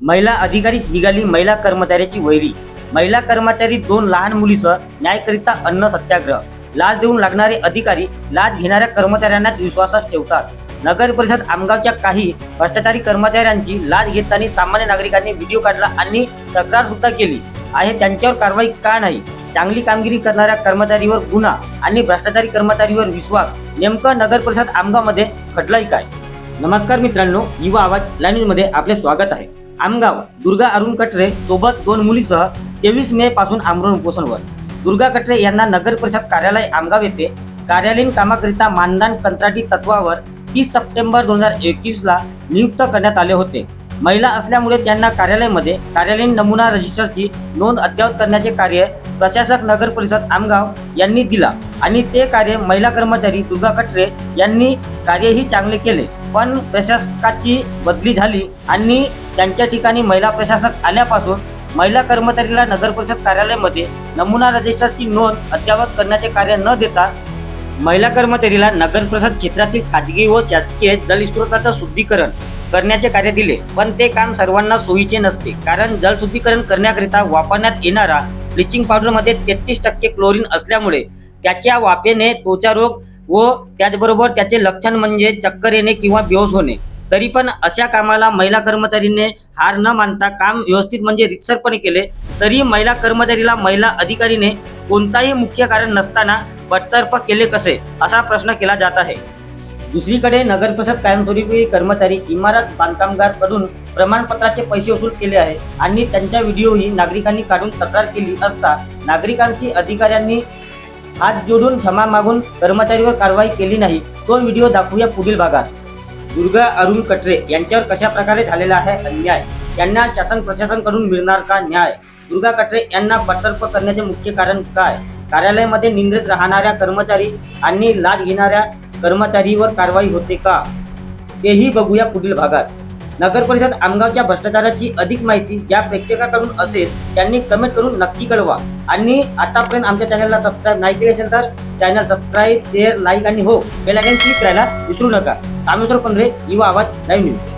महिला अधिकारी निघाली महिला कर्मचाऱ्याची वैरी. महिला कर्मचारी दोन लहान मुलीसह न्यायकरिता अन्न सत्याग्रह. लाच देऊन लागणारे अधिकारी लाच घेणाऱ्या कर्मचाऱ्यांनाच विश्वासात ठेवतात. नगर परिषद आमगावच्या काही भ्रष्टाचारी कर्मचाऱ्यांची लाच घेताना सामान्य नागरिकांनी व्हिडिओ काढला आणि तक्रार सुद्धा केली. आहे त्यांच्यावर कारवाई का नाही? चांगली कामगिरी करणाऱ्या कर्मचारीवर गुन्हा आणि भ्रष्टाचारी कर्मचारीवर विश्वास नेमकं नगर परिषद आमगावमध्ये खटलाय काय? नमस्कार मित्रांनो युवा आवाज लाईन मध्ये आपले स्वागत आहे. आमगाव दुर्गा अरुण कटरे सोबत दोन मुलीसह तेवीस मे पासून आमरण उपोषणवर. दुर्गा कटरे यांना नगर परिषद कार्यालय आमगाव येथे कार्यालयीन कामाकरिता मानधन कंत्राटी तत्वावर तीस सप्टेंबर दोन हजार एकवीसला नियुक्त करण्यात आले होते. महिला असल्यामुळे त्यांना कार्यालयामध्ये कार्यालयीन नमुना रजिस्टरची नोंद अद्ययावत करण्याचे कार्य प्रशासक नगर परिषद आमगाव यांनी दिला आणि ते कार्य महिला कर्मचारी दुर्गा कटरे यांनी कार्यही चांगले केले. पण प्रशासकाची बदली झाली आणि त्यांच्या ठिकाणी महिला प्रशासक आल्यापासून महिला कर्मचारीला नगर परिषद कार्यालयामध्ये नमुना रजिस्टरची नोंद अद्ययावत करण्याचे कार्य न देता महिला कर्मचारीला नगर परिषद क्षेत्रातील खाजगी व शासकीय जलस्रोताचं शुद्धीकरण करण्याचे कार्य दिले पण ते काम सर्वांना सोयीचे नसते. कारण जलशुद्धीकरण करण्याकरिता वापरण्यात येणारा ब्लिचिंग पावडरमध्ये तेहतीस टक्के क्लोरीन असल्यामुळे त्याच्या वाफेने त्वचारोग व त्याचबरोबर त्याचे लक्षण म्हणजे चक्कर येणे किंवा बेहोस होणे. तरी पण अशा कामाला महिला कर्मचारीने हार न मानता काम व्यवस्थित म्हणजे रितसरपणे केले तरी महिला कर्मचारीला महिला अधिकारीने कोणताही मुख्य कारण नसताना बडतर्फ केले कसे असा प्रश्न केला जात आहे. दुसरीकडे नगर परिषद कायमस्वरूपी कर्मचारी इमारत बांधकामगारकडून प्रमाणपत्राचे पैसे वसूल केले आहे आणि त्यांच्या व्हिडिओही नागरिकांनी काढून तक्रार केली असता नागरिकांशी अधिकाऱ्यांनी हात जोडून क्षमा मागून कर्मचारीवर कारवाई केली नाही. तो व्हिडिओ दाखवूया पुढील भागात. दुर्गा अरुण कटरे यांच्यावर कशा प्रकारे झालेला आहे अन्याय? यांना शासन प्रशासनकडून मिळणार का न्याय? दुर्गा कटरे यांना बडतर्फ करण्याचे मुख्य कारण काय? कार्यालयामध्ये निंद्रित राहणाऱ्या कर्मचारी आणि लाच घेणाऱ्या कर्मचारीवर कारवाई होते का? तेही बघूया पुढील भागात. नगर परिषद आमगावच्या भ्रष्टाचाराची अधिक माहिती ज्या प्रेक्षकाकडून असेल त्यांनी कमेंट करून नक्की कळवा. आणि आतापर्यंत आमच्या चॅनलला सबस्क्राईब नाही केले असेल तर चॅनल सबस्क्राईब शेअर लाईक आणि हो बेलायकन क्लिक करायला विसरू नका. कामेश्वर पंधरे युवा आवाज लाईव्ह न्यूज